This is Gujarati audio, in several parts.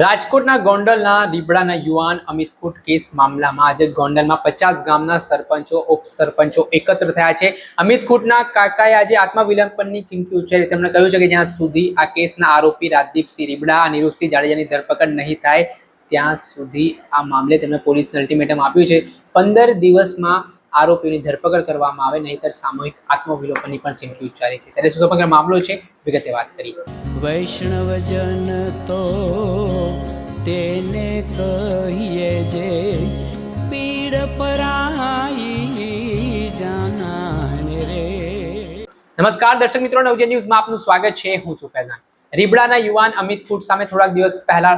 રાજકોટના ગોંડલના રીબડાના યુવાન અમિત ખૂટ કેસ મામલામાં આજે ગોંડલમાં પચાસ ગામના સરપંચો, ઉપસરપંચો એકત્ર થયા છે. અમિત ખૂટના કાકાએ આજે આત્મવિલંબનની ચીમકી ઉચ્ચારી. તેમણે કહ્યું છે કે જ્યાં સુધી આ કેસના આરોપી રાજદીપસિંહ રીબડા અનિરુદ્ધસિંહ જાડેજાની ધરપકડ નહીં થાય, ત્યાં સુધી આ મામલે તેમણે પોલીસને અલ્ટિમેટમ આપ્યું છે. પંદર દિવસમાં આરોપીની ધરપકડ કરવામાં આવે, નહીંતર સામૂહિક આત્મવિલોપનની પણ ચીમકી ઉચ્ચારી છે. ત્યારે શું સમગ્ર મામલો છે? વિગતે વાત કરી વૈષ્ણવજન તો કહીએ જે પીડ પરાઈ જાનાને રે. નમસ્કાર, દર્શક મિત્રો નવજે ન્યૂઝમાં આપનું સ્વાગત છે. હું છું ફૈઝાન. રીબડાના યુવાન અમિત ફૂટ સામે થોડાક દિવસ પહેલા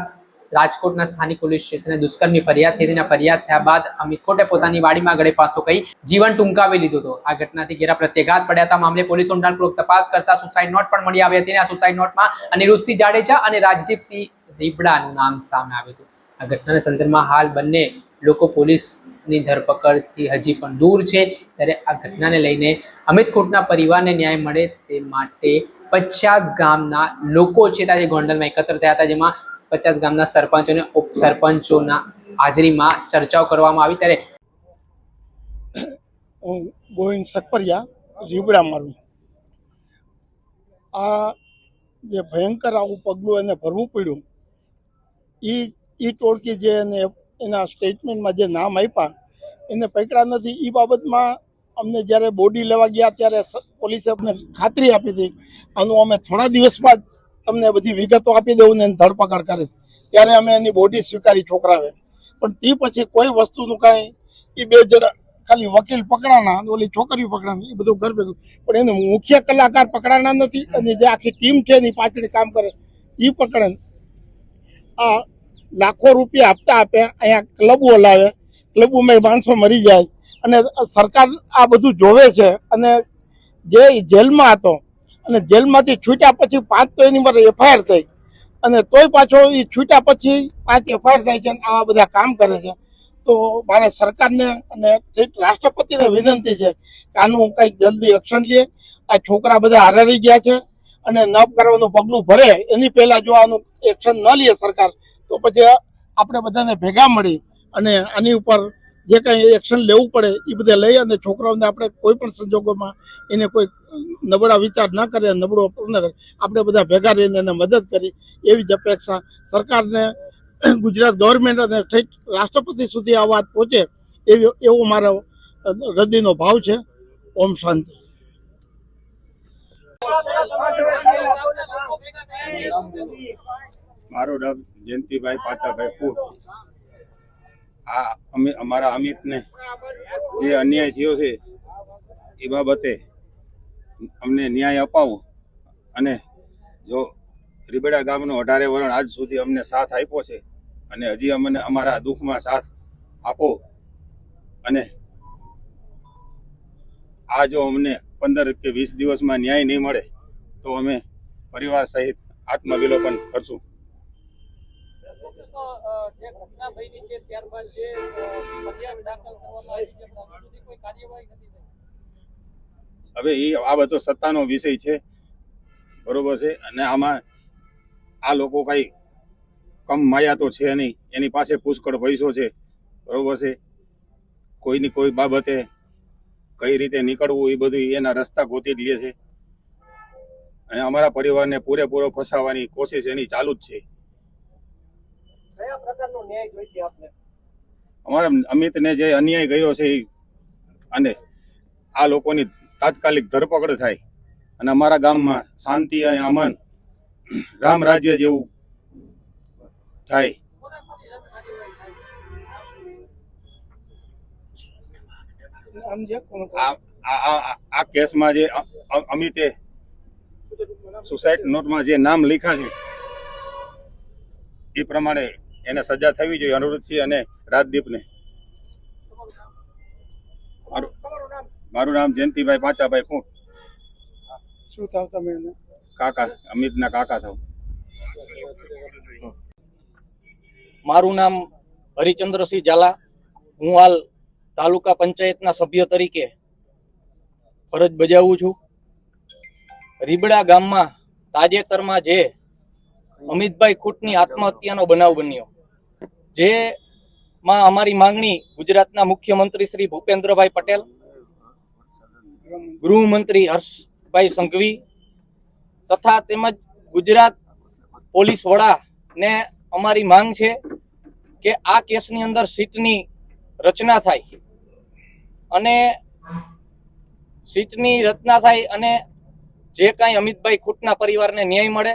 રાજકોટના સ્થાનિક પોલીસ સ્ટેશને દુષ્કર્મની ફરિયાદ થઈ. તેના ફરિયાદ થયા બાદ અમિત ખોટે પોતાની વાડીમાં ગળે પાસો કહી જીવન ટૂંકાવી લીધું હતું. આ ઘટનાથી ઘેરા પ્રત્યાઘાત પડ્યા હતા. મામલે પોલીસ ઊંડાણપૂર્વક તપાસ કરતા સુસાઇડ નોટ પણ મળી આવી હતી અને આ સુસાઇડ નોટમાં અનિરુદ્ધસિંહ જાડેજા અને રાજદીપસિંહ રીબડાનું નામ સામે આવ્યું હતું. આ ઘટનાના સંદર્ભમાં હાલ બંને લોકો પોલીસની ધરપકડથી હજી પણ દૂર છે. ત્યારે આ ઘટનાને લઈને અમિત ખોટના પરિવારને ન્યાય મળે તે માટે પચાસ ગામના લોકો છે ત્યાં આજે ગોંડલમાં એકત્ર થયા હતા, જેમાં પચાસ ગામના સરપંચો અને ઉપસરપંચોના હાજરીમાં ચર્ચાઓ કરવામાં આવી. ત્યારે હું ગોવિંદ સકપરિયા, રીબડા મારું. આ જે ભયંકર આવું પગલું એને ભરવું પડ્યું એ એ ટોળકી જે એને એના સ્ટેટમેન્ટમાં જે નામ આપ્યા, એને પકડ્યા નથી. એ બાબતમાં અમને જ્યારે બોડી લેવા ગયા ત્યારે પોલીસે અમને ખાતરી આપી હતી. આનું અમે થોડા દિવસ બાદ તમને બધી વિગતો આપી દઉં ને એની ધરપકડ કરીશ. ત્યારે અમે એની બોડી સ્વીકારી છોકરાવે પણ તે પછી કોઈ વસ્તુનું કાંઈ એ બે જણા ખાલી વકીલ પકડાના ઓલી છોકરીઓ પકડાના એ બધું ઘર ભેગું. પણ એને મુખ્ય કલાકાર પકડાના નથી અને જે આખી ટીમ છે એની પાછળ કામ કરે એ પકડે. આ લાખો રૂપિયા હપ્તા આપે, અહીંયા ક્લબો લાવે ક્લબોમાં માણસો મરી જાય. અને સરકાર આ બધું જોવે છે અને જે જેલમાં હતો, અને જેલમાંથી છૂટ્યા પછી પાંચ તો એની પર એફઆઈઆર થઈ. અને તોય પાછો એ છૂટ્યા પછી પાંચ એફઆઈઆર થાય છે અને આવા બધા કામ કરે છે. તો મારે સરકારને અને રાષ્ટ્રપતિને વિનંતી છે કે આનું કંઈક જલ્દી એક્શન લે. આ છોકરા બધા હારારી ગયા છે અને ન કરવાનું પગલું ભરે. એની પહેલાં જો આનું એક્શન ન લે સરકાર તો પછી આપણે બધાને ભેગા મળી અને આની ઉપર જે કંઈ એક્શન લેવું પડે એ બધે લઈ અને છોકરાઓને આપણે કોઈ પણ સંજોગોમાં એને કોઈ નબળા વિચાર ન કરે, નબળો ન કરે, આપણે બધા ભેગા રહીને એને મદદ કરી એવી જ અપેક્ષા સરકારને, ગુજરાત ગવર્મેન્ટ અને ઠેઠ રાષ્ટ્રપતિ સુધી આ વાત પહોંચે એવી, એવો મારો હૃદયનો ભાવ છે. ઓમ શાંતિ. મારું નામ જયંતિભાઈ પાચાભાઈ ફૂટ આ અમે અમારા અમિતને જે અન્યાય થયો છે, એ બાબતે અમને ન્યાય અપાવો અને જો રીબડા ગામનો અઢારે વરણ આજ સુધી અમને સાથ આપ્યો છે અને હજી અમને અમારા દુઃખમાં સાથ આપો અને આ જો અમને પંદર કે વીસ દિવસમાં ન્યાય નહીં મળે, તો અમે પરિવાર સહિત આત્મવિલોપન કરશું. હવે એ આ બધો સત્તાનો વિષય છે, બરોબર છે, અને આમાં આ લોકો કઈ કમ માયા તો છે નહીં, એની પાસે પુષ્કળ પૈસો છે, બરોબર છે. કોઈની કોઈ બાબતે કઈ રીતે નીકળવું એ બધું એના રસ્તા ગોતી જ લે છે. અને અમારા પરિવારને પૂરેપૂરો ફસાવવાની કોશિશ એની ચાલુ જ છે. ન્યાય આપને? અમારા અમિતને જે અન્યાય કર્યો છે એ અને આ લોકોની તાત્કાલિક ધરપકડ થાય. અને અમારા ગામમાં શાંતિ અને અમન રામ રાજ્ય જેવું થાય. આ કેસમાં જે અમિતે સુસાઇડ નોટમાં જે નામ લખ્યા છે એ પ્રમાણે એને સજા થવી જોઈએ અનુરુદ્ધસિંહ અને રાજદીપને. મારું મારું નામ જયંતિભાઈ પાંચાભાઈ ખૂંટ. શું થાવ તમે એને? કાકા અમિતના કાકા થાવ. મારું નામ હરિચંદ્રસિંહ ઝાલા. હું હાલ તાલુકા પંચાયતના સભ્ય તરીકે ફરજ બજાવું છું. રીબડા ગામમાં તાજેતરમાં જે અમિતભાઈ ખૂટની આત્મહત્યાનો બનાવ બન્યો. જેમાં અમારી માંગણી ગુજરાતના મુખ્યમંત્રી શ્રી ભૂપેન્દ્રભાઈ પટેલ, ગૃહમંત્રી હર્ષભાઈ સંઘવી તથા તેમજ ગુજરાત પોલીસ વડાને અમારી માંગ છે કે આ કેસની અંદર સીટની રચના થાય અને સીટની રચના થાય અને જે કાંઈ અમિતભાઈ ખૂટના પરિવારને ન્યાય મળે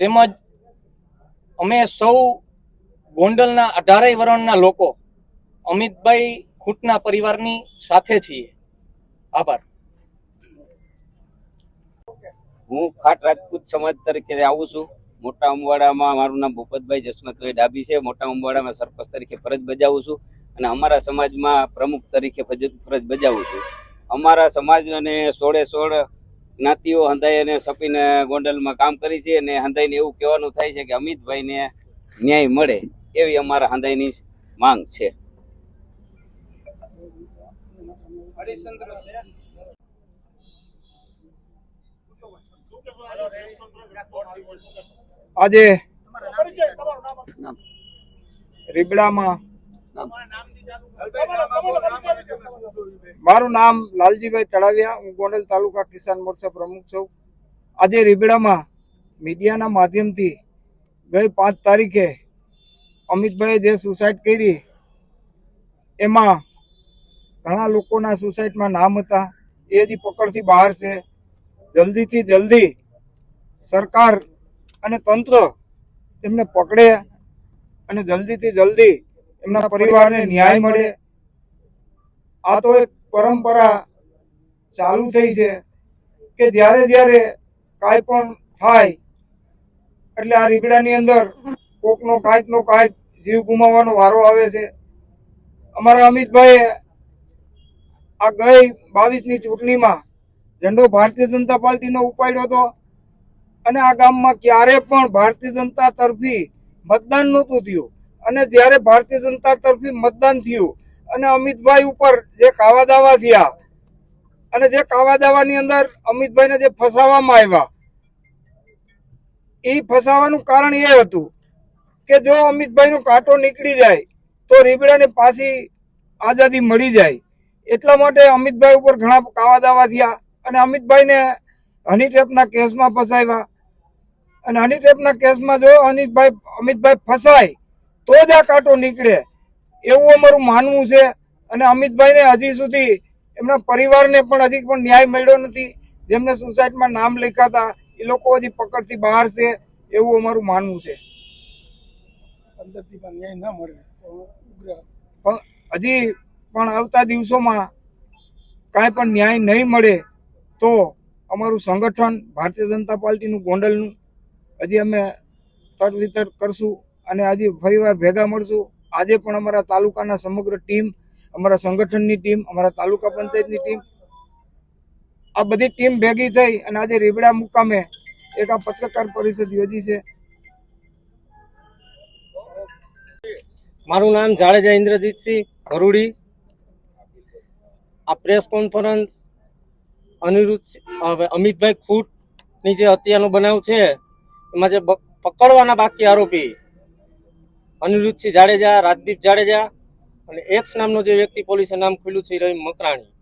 તેમજ અમે સૌ ગોંડલના અઢારેય વરણના લોકો અમિતભાઈ ખૂટના પરિવારની સાથે છીએ. આભાર. હું ખાટ રાજપૂત સમાજ તરીકે આવું છું. મોટા ઉમવાડામાં મારું નામ ભૂપતભાઈ જસમતભાઈ ડાબી છે. મોટા ઉમવાડામાં સરપંચ તરીકે ફરજ બજાવું છું અને અમારા સમાજમાં પ્રમુખ તરીકે ફરજ બજાવું છું. અમારા સમાજ અને સોળે સોળ જ્ઞાતિઓ હંધાઈ અને સપીને ગોંડલમાં કામ કરી છે અને હંધાઈને એવું કહેવાનું થાય છે કે અમિતભાઈને ન્યાય મળે. એવી અમારા હંધાઈની માંગ છે. આજે રીબડામાં મારું નામ લાલજીભાઈ તળાવિયા હું ગોંડલ તાલુકા કિસાન મોરચા પ્રમુખ છું. આજે રીબડામાં મીડિયાના માધ્યમથી ગઈ પાંચ તારીખે અમિતભાઈએ જે સુસાઇડ કરી, એમાં ઘણા લોકોના સુસાઇડમાં નામ હતા. એ હજી પકડથી બહાર છે. જલ્દીથી જલ્દી સરકાર અને તંત્ર તેમને પકડે અને જલ્દીથી જલ્દી એમના પરિવારને ન્યાય મળે. આ તો એક પરંપરા ચાલુ થઈ છે કે જ્યારે જ્યારે કાંઈ પણ થાય, એટલે આ રીગડાની અંદર કોકનો કાંઈક નો કાંઈક જીવ ગુમાવવાનો વારો આવે છે. અમારા અમિતભાઈ આ ગઈ બાવીસની ચૂંટણીમાં ઝંડો ભારતીય જનતા પાર્ટીનો ઉપાડ્યો હતો અને આ ગામમાં ક્યારે પણ ભારતીય જનતા તરફી મતદાન નહોતું થયું. અને જ્યારે ભારતીય જનતા તરફી મતદાન થયું અને અમિતભાઈ ઉપર જે કાવા દાવા થયા અને જે કાવા દાવાની અંદર અમિતભાઈને જે ફસાવવામાં આવ્યા એ ફસાવાનું કારણ એ હતું કે જો અમિતભાઈનો કાંટો નીકળી જાય, તો રીબડાને પાછી આઝાદી મળી જાય. એટલા માટે અમિતભાઈ ઉપર ઘણા કાવા દાવા થયા અને અમિતભાઈને હની ટ્રેપના કેસમાં ફસાવ્યા. અને હની ટ્રેપના કેસમાં જો અનિતભાઈ, અમિતભાઈ ફસાય, તો જ આ કાંટો નીકળે. એવું અમારું માનવું છે. અને અમિતભાઈને હજી સુધી એમના પરિવારને પણ હજી પણ ન્યાય મળ્યો નથી. જેમને સુસાઇડમાં નામ લખ્યા હતા, એ લોકો હજી પકડથી બહાર છે. એવું અમારું માનવું છે. પંદરથી પણ ન્યાય ના મળે. પણ હજી પણ આવતા દિવસોમાં કાંઈ પણ ન્યાય નહીં મળે તો અમારું સંગઠન, ભારતીય જનતા પાર્ટીનું ગોંડલનું હજી અમે તટ વિતર કરશું અને હજી ફરીવાર ભેગા મળશું. આજે પણ અમારા તાલુકાના સમગ્ર ટીમ, અમારા સંગઠનની ટીમ, અમારા તાલુકા પંચાયતની ટીમ, આ બધી ટીમ ભેગી થઈ અને આજે રીબડા મુકામે એક આ પત્રકાર પરિષદ યોજી છે. મારું નામ જાડેજા ઇન્દ્રજીતસિંહ ભરૂડી. આ પ્રેસ કોન્ફરન્સ અનિરુદ્ધ અમિતભાઈ ખૂટની જે હત્યાનો બનાવ છે, એમાં જે પકડવાના બાકી આરોપી અનિરુદ્ધસિંહ જાડેજા, રાજદીપ જાડેજા અને એક્સ નામનો જે વ્યક્તિ પોલીસે નામ ખુલ્યું છે રહી મકરાણી.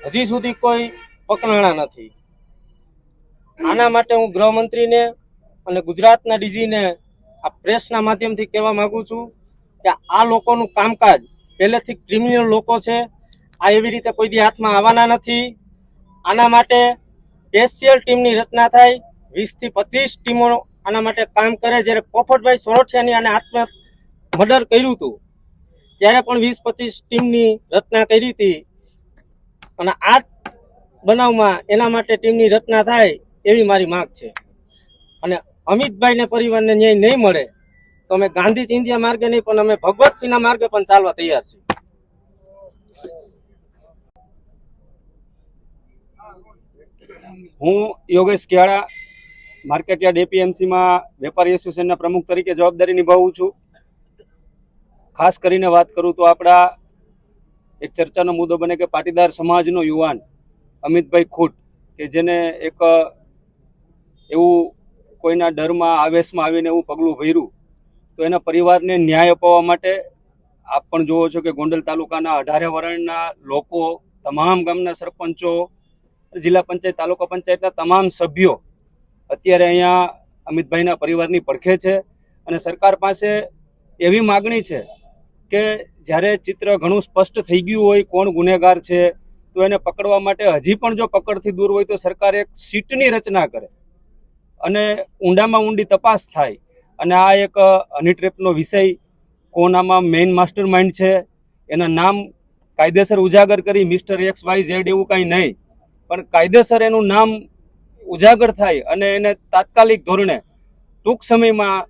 હજી સુધી કોઈ પકડાણા નથી. આના માટે હું ગૃહમંત્રીને અને ગુજરાતના ડીજીને આ પ્રેસના માધ્યમથી કહેવા માગું છું કે આ લોકોનું કામકાજ પહેલેથી ક્રિમિનલ લોકો છે, આ એવી રીતે કોઈ દી હાથમાં આવવાના નથી. આના માટે સ્પેશિયલ ટીમની રચના થાય, વીસથી પચીસ ટીમો આના માટે કામ કરે. જ્યારે પોફટભાઈ સોરઠિયાની આને આત્મ મર્ડર કર્યું હતું, ત્યારે પણ વીસ પચીસ ટીમની રચના કરી હતી. અને આ બનાવમાં એના માટે ટીમની રચના થાય એવી મારી માંગ છે. અને અમિતભાઈને પરિવારને ન્યાય નહીં મળે તો અમે ગાંધી ચિંધ્યા માર્ગે નહીં, પણ અમે ભગવતસિંહના માર્ગે પણ ચાલવા તૈયાર છીએ. હું યોગેશ કેળા માર્કેટયાર્ડ એપીએમસીમાં વેપારી એસોસિએશનના પ્રમુખ તરીકે જવાબદારી નિભાવું છું. ખાસ કરીને વાત કરું તો આપણા એક ચર્ચાનો મુદ્દો બને કે પાટીદાર સમાજનો યુવાન અમિતભાઈ ખૂટ, કે જેને એક એવું કોઈના ડરમાં આવેશમાં આવીને એવું પગલું ભર્યું તો એના પરિવારને ન્યાય અપાવવા માટે આપ પણ જુઓ છો કે ગોંડલ તાલુકાના અઢારે વરણના લોકો, તમામ ગામના સરપંચો, જિલ્લા પંચાયત, તાલુકા પંચાયતના તમામ સભ્યો અત્યારે અહીંયા અમિતભાઈના પરિવારની પડખે છે અને સરકાર પાસે એવી માગણી છે કે જ્યારે ચિત્ર ઘણું સ્પષ્ટ થઈ ગયું હોય કોણ ગુનેગાર છે, તો એને પકડવા માટે હજી પણ જો પકડથી દૂર હોય તો સરકાર એક સીટની રચના કરે અને ઊંડામાં ઊંડી તપાસ થાય. અને આ એક હની ટ્રેપનો વિષય કોણ આમાં મેઇન માસ્ટર માઇન્ડ છે, એના નામ કાયદેસર ઉજાગર કરી મિસ્ટર એક્સ વાય ઝેડ એવું કાંઈ નહીં. પણ કાયદેસર એનું નામ ઉજાગર થાય અને એને તાત્કાલિક ધોરણે ટૂંક સમયમાં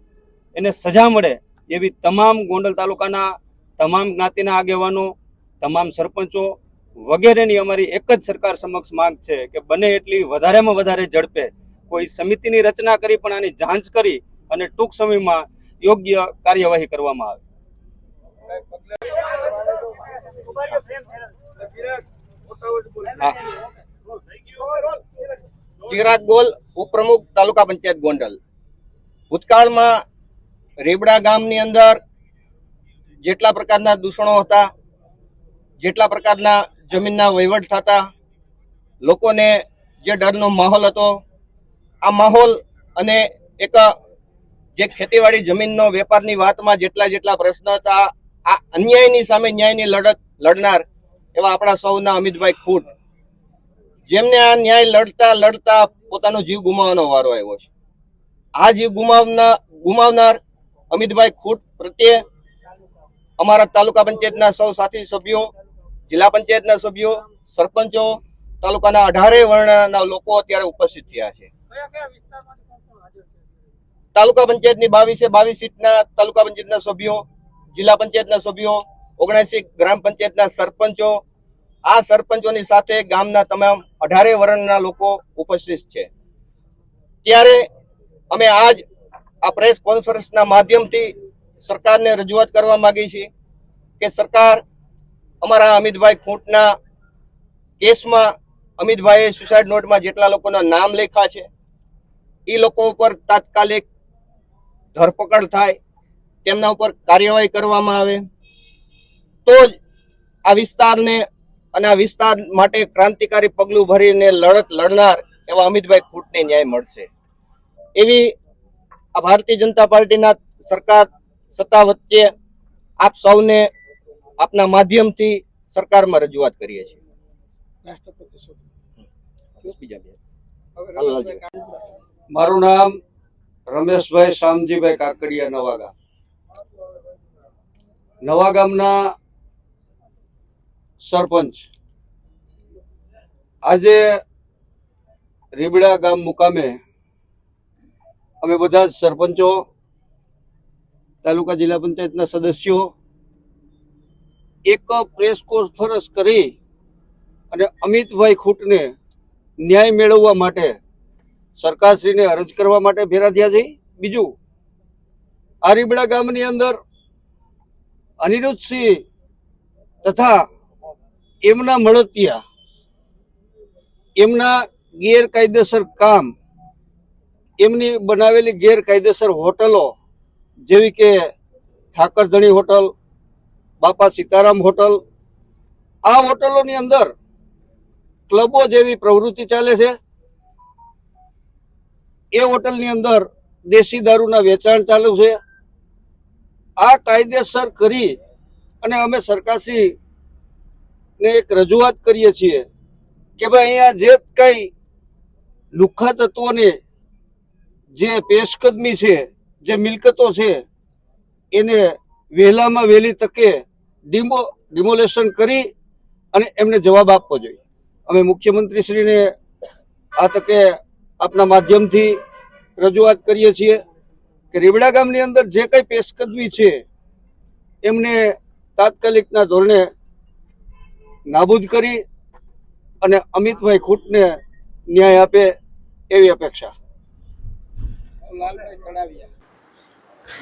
એને સજા મળે એવી તમામ ગોંડલ તાલુકાના તમામ જ્ઞાતિના આગેવાનો, તમામ સરપંચો વગેરેની અમારી એક જ સરકાર સમક્ષ માંગ છે કે બને એટલી વધારેમાં વધારે ઝડપે કોઈ સમિતિની રચના કરી પણ આની જાંચ કરી અને ટૂંક સમયમાં યોગ્ય કાર્યવાહી કરવામાં આવે. ચિરાગ ગોલ, ઉપપ્રમુખ, તાલુકા પંચાયત ગોંડલ. ભૂતકાળમાં રેબડા ગામની અંદર જેટલા પ્રકારના દૂષણો હતા, જેટલા પ્રકારના જમીનના વહીવટ થતા, લોકોને જે ડરનો માહોલ હતો, આ માહોલ અને એક જે ખેતીવાડી જમીનનો વેપારની વાતમાં જેટલા જેટલા પ્રશ્ન હતા, આ અન્યાયની સામે ન્યાયની લડત લડનાર એવા આપણા સૌના અમિતભાઈ ખૂટ. જેમને આ ન્યાય લડતા લડતા પોતાનો જીવ ગુમાવવાનો વારો આવ્યો છે. આ જીવ ગુમાવના ગુમાવનાર અમિતભાઈ ખૂટ પ્રત્યે અમારા તાલુકા પંચાયતના સૌ સાથી સભ્યો, જિલ્લા પંચાયતના સભ્યો, સરપંચો, તાલુકાના અઢારે વર્ણના લોકો અત્યારે ઉપસ્થિત થયા છે. તાલુકા પંચાયતની બાવીસે બાવીસ સીટના તાલુકા પંચાયતના સભ્યો, જિલ્લા પંચાયતના સભ્યો, ઓગણસી ગ્રામ પંચાયતના સરપંચો, આ સરપંચોની સાથે ગામના તમામ અઢારે વર્ણના લોકો ઉપસ્થિત છે. ત્યારે અમે આજ આ પ્રેસ કોન્ફરન્સના માધ્યમથી સરકારને રજૂઆત કરવા માગીએ છીએ કે સરકાર અમારા અમિતભાઈ ખૂંટના કેસમાં અમિતભાઈએ સુસાઇડ નોટમાં જેટલા લોકોના નામ લેખા છે એ લોકો ઉપર તાત્કાલિક ધરપકડ થાય તેમના ઉપર કાર્યવાહી કરવામાં આવે તો જ આ વિસ્તારને અને આ વિસ્તાર માટે ક્રાંતિકારી પગલું ભરીને લડત લડનાર એવા અમિતભાઈ ખૂટને ન્યાય મળશે. એવી આ ભારતીય જનતા પાર્ટીના સરકાર સત્તા વચ્ચે આપ સૌને આપના માધ્યમથી સરકારમાં રજૂઆત કરીએ છીએ. રાષ્ટ્રપતિ. મારું નામ રમેશભાઈ શામજીભાઈ કાકડિયા નવાગામ. નવા ગામના સરપંચ. આજે રીબડા ગામ મુકામે અમે બધા જ સરપંચો, તાલુકા જિલ્લા પંચાયતના સદસ્યો, એક પ્રેસ કોન્ફરન્સ કરી અને અમિતભાઈ ખૂટને ન્યાય મેળવવા માટે સરકારશ્રીને અરજ કરવા માટે ભેરા થયા છે. બીજું, આરીબડા ગામની અંદર અનિરુદ્ધસિંહ તથા એમના મળતિયા, એમના ગેરકાયદેસર કામ, એમની બનાવેલી ગેરકાયદેસર હોટલો જેવી કે ઠાકરધણી હોટલ, બાપા સીતારામ હોટલ, આ હોટલોની અંદર ક્લબો જેવી પ્રવૃત્તિ ચાલે છે. એ હોટલની અંદર દેશી દારૂના વેચાણ ચાલુ છે. આ કાયદેસર કરી અને અમે સરકારશ્રીને એક રજૂઆત કરીએ છીએ કે ભાઈ અહીંયા જે કંઈ લુખ્ખા તત્વોને જે પેશકદમી છે, જે મિલકતો છે, એને વહેલામાં વહેલી તકે ડિમો, ડિમોલેશન કરી અને એમને જવાબ આપવો જોઈએ. અમે મુખ્યમંત્રીશ્રીને આ તકે આપના માધ્યમથી રજૂઆત કરીએ છીએ કે રીબડા ગામની અંદર જે કંઈ પેશકદમી છે, એમને તાત્કાલિકના ધોરણે નાબૂદ કરી અને અમિતભાઈ ખૂટને ન્યાય આપે એવી અપેક્ષા.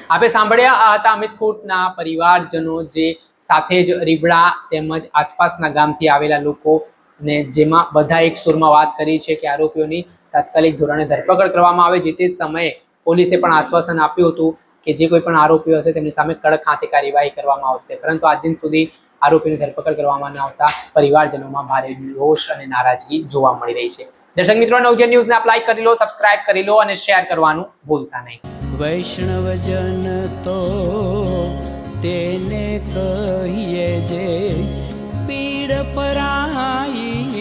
આપે સાંભળ્યા, આ હતા અમિત ખૂટના પરિવારજનો જે સાથે જ રીબડા તેમજ આસપાસના ગામથી આવેલા લોકો ને જેમાં બધા એક સુરમાં વાત કરી છે કે આરોપીઓની તાત્કાલિક ધોરણે ધરપકડ કરવામાં આવે જે તે સમયે પોલીસે પણ આશ્વાસન આપ્યું હતું કે જે કોઈ પણ આરોપીઓ હશે તેમની સામે કડક હાથે કાર્યવાહી કરવામાં આવશે. પરંતુ આજ દિન સુધી આરોપીની ધરપકડ કરવામાં ન આવતા પરિવારજનોમાં ભારે રોષ અને નારાજગી જોવા મળી રહી છે. દર્શક મિત્રો નવજન ન્યૂઝને આપ લાઈક કરી લો, સબસ્ક્રાઇબ કરી લો અને શેર કરવાનું ભૂલતા નહીં. વૈષ્ણવજન તો તેને કહીએ જે પીડ પરાઈ